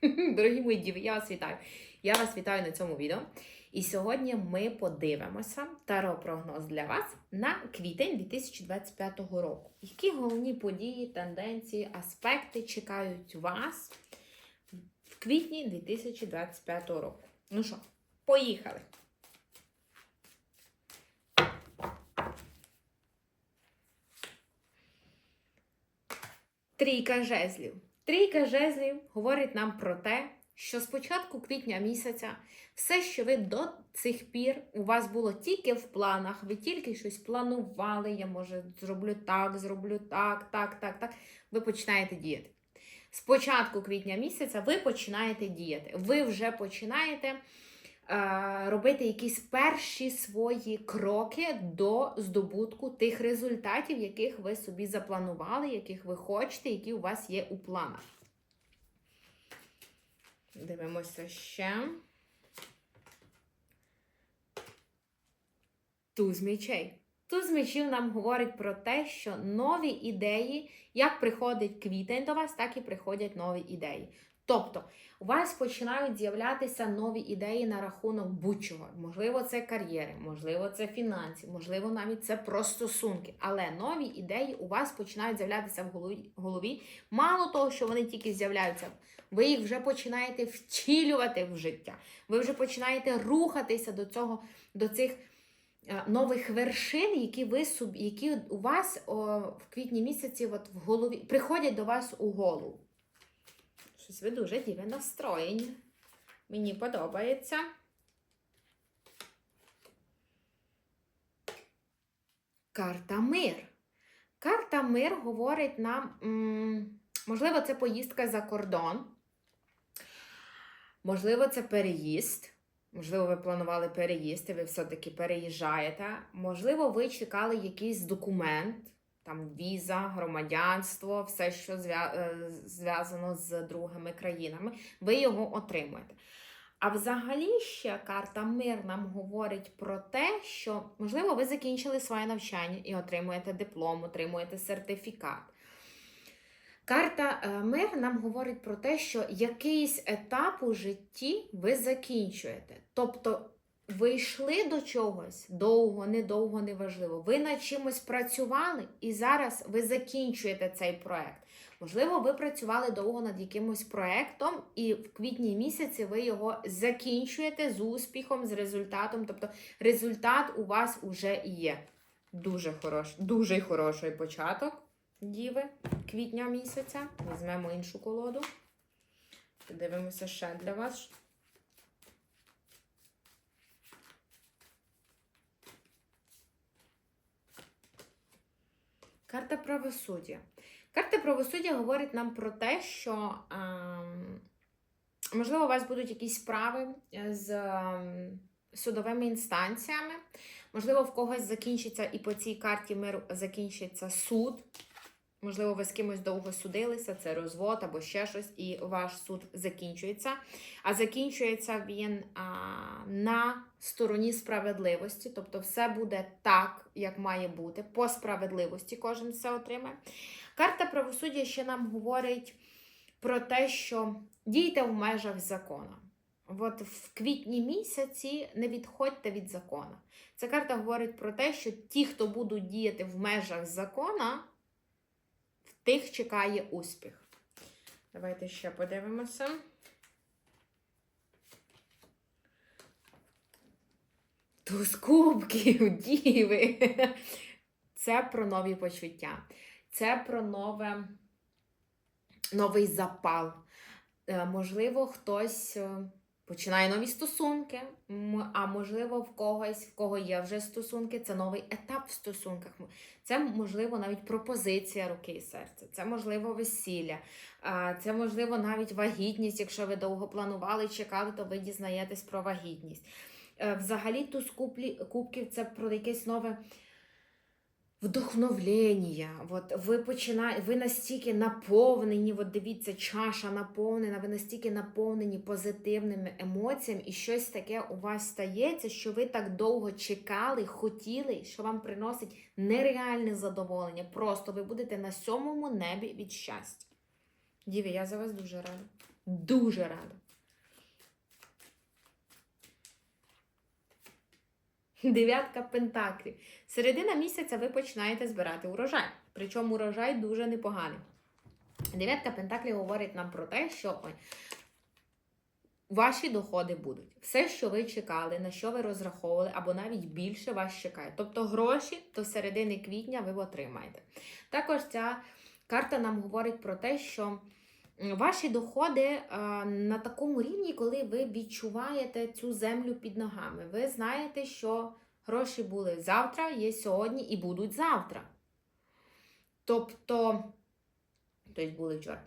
Дорогі мої діви, я вас вітаю. Я вас вітаю на цьому відео. І сьогодні ми подивимося таро-прогноз для вас на квітень 2025 року. Які головні події, тенденції, аспекти чекають вас в квітні 2025 року? Ну що, поїхали! Трійка жезлів. Трійка жезлів говорить нам про те, що з початку квітня місяця все, що ви до цих пір у вас було тільки в планах, ви тільки щось планували, я може зроблю так, зроблю так, так, так, так. Ви починаєте діяти. З початку квітня місяця ви починаєте діяти. Ви вже починаєте робити якісь перші свої кроки до здобутку тих результатів, яких ви собі запланували, яких ви хочете, які у вас є у планах. Дивимося ще. Туз мечей. Туз мечів нам говорить про те, що нові ідеї, як приходить квітень до вас, так і приходять нові ідеї. Тобто, у вас починають з'являтися нові ідеї на рахунок будь-чого. Можливо, це кар'єри, можливо, це фінансів, можливо, навіть це про стосунки. Але нові ідеї у вас починають з'являтися в голові. Мало того, що вони тільки з'являються, ви їх вже починаєте втілювати в життя. Ви вже починаєте рухатися до цього, до цих е, нових вершин, які ви які у вас о, в квітні місяці от в голові приходять до вас у голову. Щось ви дуже діве настроєні. Мені подобається. Карта мир. Карта мир говорить нам, можливо, це поїздка за кордон. Можливо, це переїзд. Можливо, ви планували переїзд, і ви все-таки переїжджаєте. Можливо, ви чекали якийсь документ, там віза, громадянство, все, що е, зв'язано з другими країнами, ви його отримуєте. А взагалі ще карта Мир нам говорить про те, що, можливо, ви закінчили своє навчання і отримуєте диплом, отримуєте сертифікат. Карта е, Мир нам говорить про те, що якийсь етап у житті ви закінчуєте. Тобто ви йшли до чогось довго, недовго, неважливо. Ви над чимось працювали, і зараз ви закінчуєте цей проект. Можливо, ви працювали довго над якимось проектом, і в квітні місяці ви його закінчуєте з успіхом, з результатом. Тобто результат у вас уже є. Дуже хороший, дуже хороший початок діви квітня місяця. Візьмемо іншу колоду. Подивимося ще для вас. Карта правосуддя. Карта правосуддя говорить нам про те, що, ем, можливо, у вас будуть якісь справи з ем, судовими інстанціями. Можливо, в когось закінчиться і по цій карті миру закінчиться суд. Можливо, ви з кимось довго судилися, це розвод або ще щось, і ваш суд закінчується. А закінчується він а, на стороні справедливості, тобто все буде так, як має бути, по справедливості кожен все отримає. Карта правосуддя ще нам говорить про те, що дійте в межах закону. От в квітні місяці не відходьте від закону. Ця карта говорить про те, що ті, хто будуть діяти в межах закона, тих чекає успіх. Давайте ще подивимося. Туз кубків, діви. Це про нові почуття. Це про нове, новий запал. Е, Можливо, хтось е, починає нові стосунки, а можливо, в когось, в кого є вже стосунки, це новий етап в стосунках. Це, можливо, навіть пропозиція руки і серця, це можливо весілля, це можливо навіть вагітність. Якщо ви довго планували, чекали, то ви дізнаєтесь про вагітність. Е, Взагалі, туз кубків це про якесь нове вдохновлення. От ви починаєте, ви настільки наповнені, от дивіться, чаша наповнена, ви настільки наповнені позитивними емоціями, і щось таке у вас стається, що ви так довго чекали, хотіли, що вам приносить нереальне задоволення. Просто ви будете на сьомому небі від щастя. Діві, я за вас дуже рада. Дуже рада. Дев'ятка пентаклів. Середина місяця ви починаєте збирати урожай. Причому урожай дуже непоганий. Дев'ятка пентаклів говорить нам про те, що ой, ваші доходи будуть. Все, що ви чекали, на що ви розраховували, або навіть більше вас чекає. Тобто гроші до середини квітня ви отримаєте. Також ця карта нам говорить про те, що ваші доходи е, на такому рівні, коли ви відчуваєте цю землю під ногами. Ви знаєте, що гроші були завтра, є сьогодні і будуть завтра. Тобто, тобто були вчора.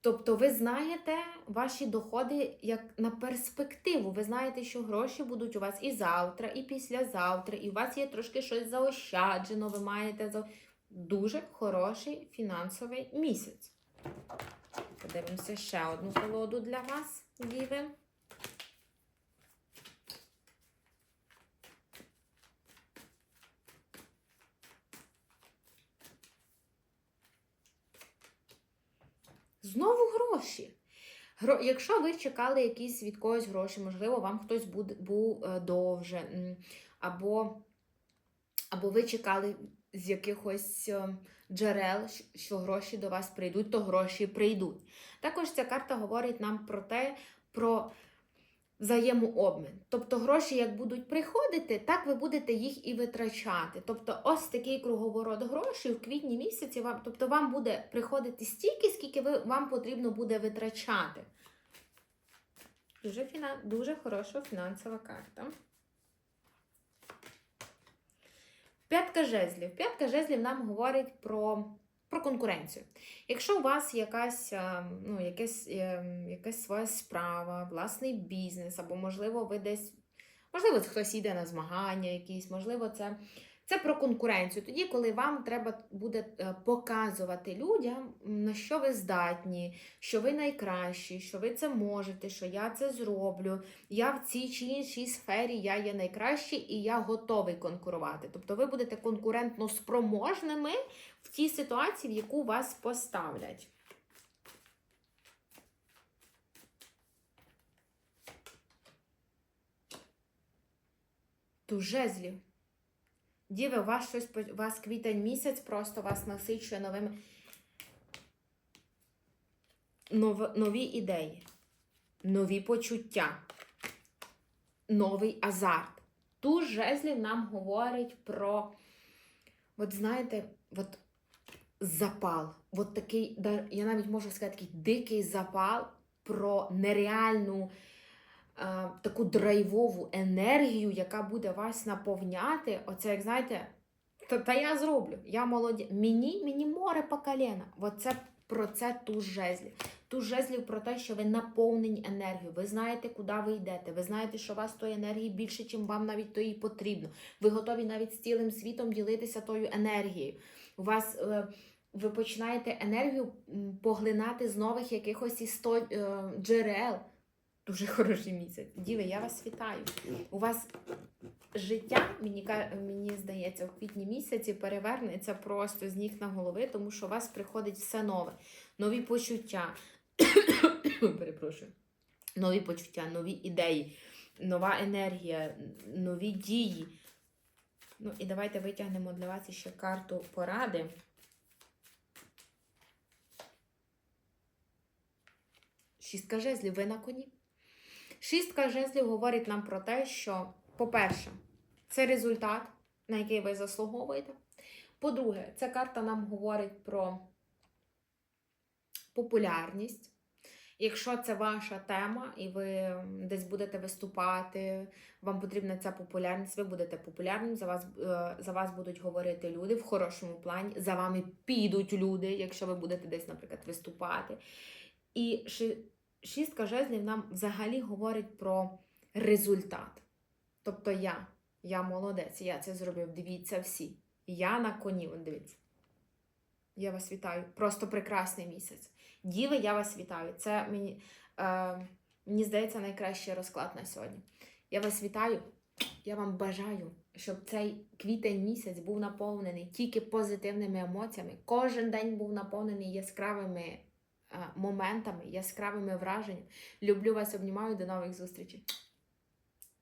Тобто, ви знаєте ваші доходи як на перспективу. Ви знаєте, що гроші будуть у вас і завтра, і післязавтра, і у вас є трошки щось заощаджено. Ви маєте дуже хороший фінансовий місяць. Подивимося ще одну колоду для вас, Діви. Знову гроші. Гро... Якщо ви чекали якісь від когось гроші, можливо, вам хтось був е, довже, або, або ви чекали з якихось е, джерел, що гроші до вас прийдуть, то гроші прийдуть. Також ця карта говорить нам про те, про взаємообмін. Тобто гроші, як будуть приходити, так ви будете їх і витрачати. Тобто, ось такий круговорот грошей в квітні місяці вам, тобто вам буде приходити стільки, скільки ви, вам потрібно буде витрачати. Дуже, фіна... Дуже хороша фінансова карта. П'ятка жезлів. П'ятка жезлів нам говорить про, про конкуренцію. Якщо у вас якась, е, ну, якась, е, якась своя справа, власний бізнес, або, можливо, ви десь, можливо, хтось йде на змагання якісь, можливо, це, це про конкуренцію. Тоді, коли вам треба буде е, показувати людям, на що ви здатні, що ви найкращі, що ви це можете, що я це зроблю, я в цій чи іншій сфері я є найкращий і я готовий конкурувати. Тобто ви будете конкурентно спроможними в тій ситуації, в яку вас поставлять. Ту жезлів. Діви, у вас щось у вас квітень місяць просто вас насичує новими нов, нові ідеї, нові почуття, новий азарт. Ту жезлів нам говорить про, от знаєте, от запал. От такий, я навіть можу сказати, такий дикий запал про нереальну таку драйвову енергію, яка буде вас наповняти. Оце, як знаєте, та, та я зроблю, я молоді. Мені, мені море по коліна. Оце про це туз жезлів. Туз жезлів про те, що ви наповнені енергією. Ви знаєте, куди ви йдете. Ви знаєте, що у вас тої енергії більше, чим вам навіть тої потрібно. Ви готові навіть з цілим світом ділитися тою енергією. У вас. Е, ви починаєте енергію поглинати з нових якихось істо... е, джерел. Дуже хороший місяць. Діви, я вас вітаю. У вас життя, мені, мені здається, в квітні місяці перевернеться просто з ніг на голови, тому що у вас приходить все нове, нові почуття. Перепрошую. Нові почуття, нові ідеї, нова енергія, нові дії. Ну і давайте витягнемо для вас ще карту поради. Шістка жезлів, ви на коні. Шістка жезлів говорить нам про те, що, по-перше, це результат, на який ви заслуговуєте. По-друге, ця карта нам говорить про популярність. Якщо це ваша тема, і ви десь будете виступати, вам потрібна ця популярність, ви будете популярним, за вас, е, за вас будуть говорити люди в хорошому плані, за вами підуть люди, якщо ви будете десь, наприклад, виступати. І шістка жезлів нам взагалі говорить про результат. Тобто я, я молодець, я це зробив. Дивіться всі. Я на коні, дивіться. Я вас вітаю. Просто прекрасний місяць. Діви, я вас вітаю. Це мені, е, мені здається, найкращий розклад на сьогодні. Я вас вітаю. Я вам бажаю, щоб цей квітень місяць був наповнений тільки позитивними емоціями. Кожен день був наповнений яскравими моментами, яскравими враженнями. Люблю вас, обнімаю, до нових зустрічей.